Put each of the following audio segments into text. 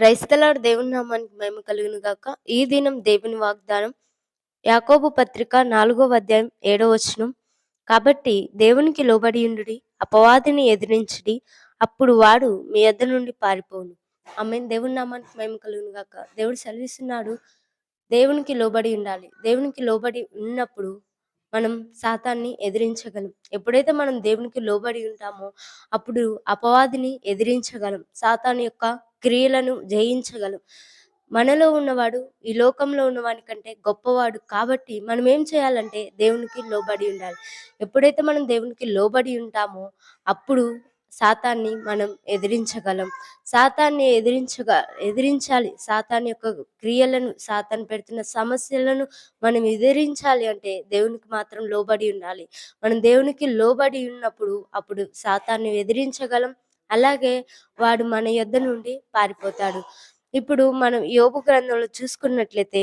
క్రైస్తలాడు దేవుని నామానికి మేము కలుగును గాక. ఈ దినం దేవుని వాగ్దానం. యాకోబు పత్రిక నాలుగో అధ్యాయం ఏడో వచనం. కాబట్టి దేవునికి లోబడి ఉండుడి అపవాదిని ఎదిరించుడి అప్పుడు వాడు మీ ఎద్ద నుండి పారిపోను ఆమె దేవుని నామానికి మేము కలుగును గాక. దేవుడు సెలవిస్తున్నాడు దేవునికి లోబడి ఉండాలి. దేవునికి లోబడి ఉన్నప్పుడు మనం శాతాన్ని ఎదిరించగలం. ఎప్పుడైతే మనం దేవునికి లోబడి ఉంటామో అప్పుడు అపవాదిని ఎదిరించగలం. సాతాన్ యొక్క క్రియలను జయించగలం. మనలో ఉన్నవాడు ఈ లోకంలో ఉన్నవాని కంటే గొప్పవాడు కాబట్టి మనం ఏం చేయాలంటే దేవునికి లోబడి ఉండాలి. ఎప్పుడైతే మనం దేవునికి లోబడి ఉంటామో అప్పుడు శాతాన్ని మనం ఎదిరించగలం. శాతాన్ని ఎదిరించగా ఎదిరించాలి. సాతాన్ యొక్క క్రియలను సాతాన్ పెడుతున్న సమస్యలను మనం ఎదిరించాలి అంటే దేవునికి మాత్రం లోబడి ఉండాలి. మనం దేవునికి లోబడి ఉన్నప్పుడు అప్పుడు సాతాన్ని ఎదిరించగలం. అలాగే వాడు మన యొద్ద నుండి పారిపోతాడు. ఇప్పుడు మనం యోగు గ్రంథంలో చూసుకున్నట్లయితే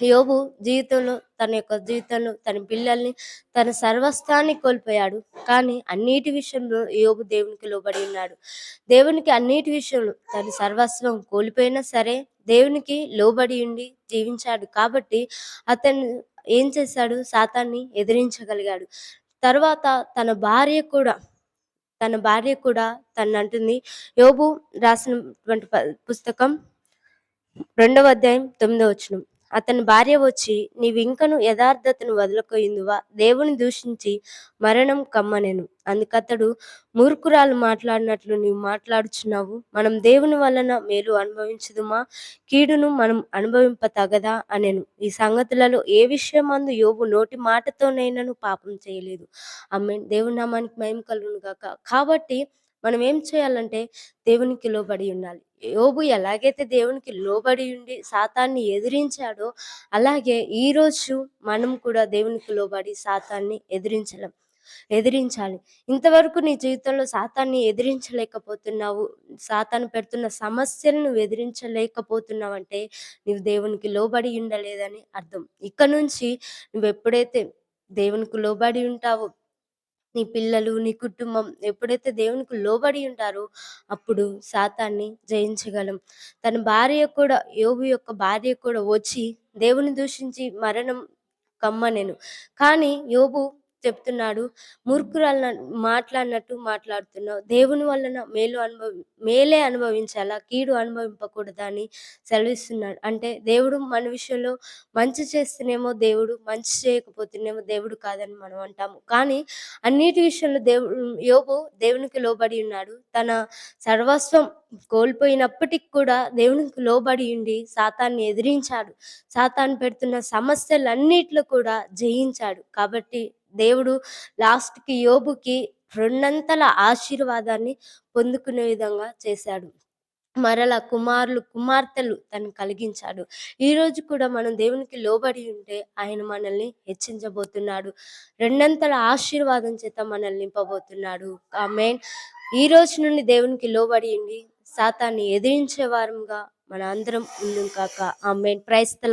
యోబు జీవితంలో తన యొక్క జీవితంలో తన పిల్లల్ని తన సర్వస్వాన్ని కోల్పోయాడు. కానీ అన్నిటి విషయంలో యోబు దేవునికి లోబడి ఉన్నాడు. దేవునికి అన్నిటి విషయంలో తన సర్వస్వం కోల్పోయినా సరే దేవునికి లోబడి ఉండి జీవించాడు. కాబట్టి అతను ఏం చేశాడు? శాతాన్ని ఎదిరించగలిగాడు. తర్వాత తన భార్య కూడా తన భార్య కూడా తను అంటుంది. యోబు రాసినటువంటి పుస్తకం రెండవ అధ్యాయం తొమ్మిదవ వచనం. అతని భార్య వచ్చి నీవింకను యథార్థతను వదలకోయిందువా దేవుని దూషించి మరణం కమ్మనేను. అందుకతడు మూర్ఖురాలు మాట్లాడినట్లు నీవు మాట్లాడుచున్నావు. మనం దేవుని వలన మేలు అనుభవించదుమా? కీడును మనం అనుభవింప తగదా అనెను. ఈ సంగతులలో ఏ విషయం అందు యోగు నోటి మాటతోనైనాను పాపం చేయలేదు. అమ్మే దేవుని నామానికి మయం కలుగును గాక కాబట్టి మనం ఏం చేయాలంటే దేవునికి లోబడి ఉండాలి. యోబు ఎలాగైతే దేవునికి లోబడి ఉండి సాతాన్ని ఎదిరించాడో అలాగే ఈరోజు మనం కూడా దేవునికి లోబడి సాతాన్ని ఎదిరించలేం ఎదిరించాలి. ఇంతవరకు నీ జీవితంలో సాతాన్ని ఎదిరించలేకపోతున్నావు సాతాను పెడుతున్న సమస్యలను ఎదిరించలేకపోతున్నావు అంటే నువ్వు దేవునికి లోబడి ఉండలేదని అర్థం. ఇక్కడ నుంచి నువ్వు ఎప్పుడైతే దేవునికి లోబడి ఉంటావో నీ పిల్లలు నీ కుటుంబం ఎప్పుడైతే దేవునికి లోబడి ఉంటారో అప్పుడు శాతాన్ని జయించగలం. తన భార్య కూడా యోగు యొక్క భార్య కూడా వచ్చి దేవుని దూషించి మరణం కమ్మ నేను కానీ యోబు చెప్తున్నాడు. మూర్ఖురాల మాట్లాడినట్టు మాట్లాడుతున్నావు. దేవుని వలన మేలు అనుభవి మేలే అనుభవించాలా? కీడు అనుభవింపకూడదా అని సెలవిస్తున్నాడు. అంటే దేవుడు మన విషయంలో మంచి చేస్తేనేమో దేవుడు మంచి చేయకపోతేనేమో దేవుడు కాదని మనం అంటాము. కానీ అన్నిటి విషయంలో దేవుడు యోగు దేవునికి లోబడి ఉన్నాడు. తన సర్వస్వం కోల్పోయినప్పటికి కూడా దేవునికి లోబడి ఉండి సాతాన్ని ఎదిరించాడు. సాతాన్ని పెడుతున్న సమస్యలన్నిట్లో కూడా జయించాడు. కాబట్టి దేవుడు లాస్ట్కి యోబుకి రెండంతల ఆశీర్వాదాన్ని పొందుకునే విధంగా చేశాడు. మరల కుమారులు కుమార్తెలు తను కలిగించాడు. ఈ రోజు కూడా మనం దేవునికి లోబడి ఉంటే ఆయన మనల్ని హెచ్చించబోతున్నాడు. రెండంతల ఆశీర్వాదం చేత మనల్ని నింపబోతున్నాడు. ఆ మెయిన్ ఈ రోజు నుండి దేవునికి లోబడి ఉండి సాతాన్ని ఎదిరించే వారంగా మన అందరం ఉండు కాక. ఆ మెయిన్ ప్రైస్తల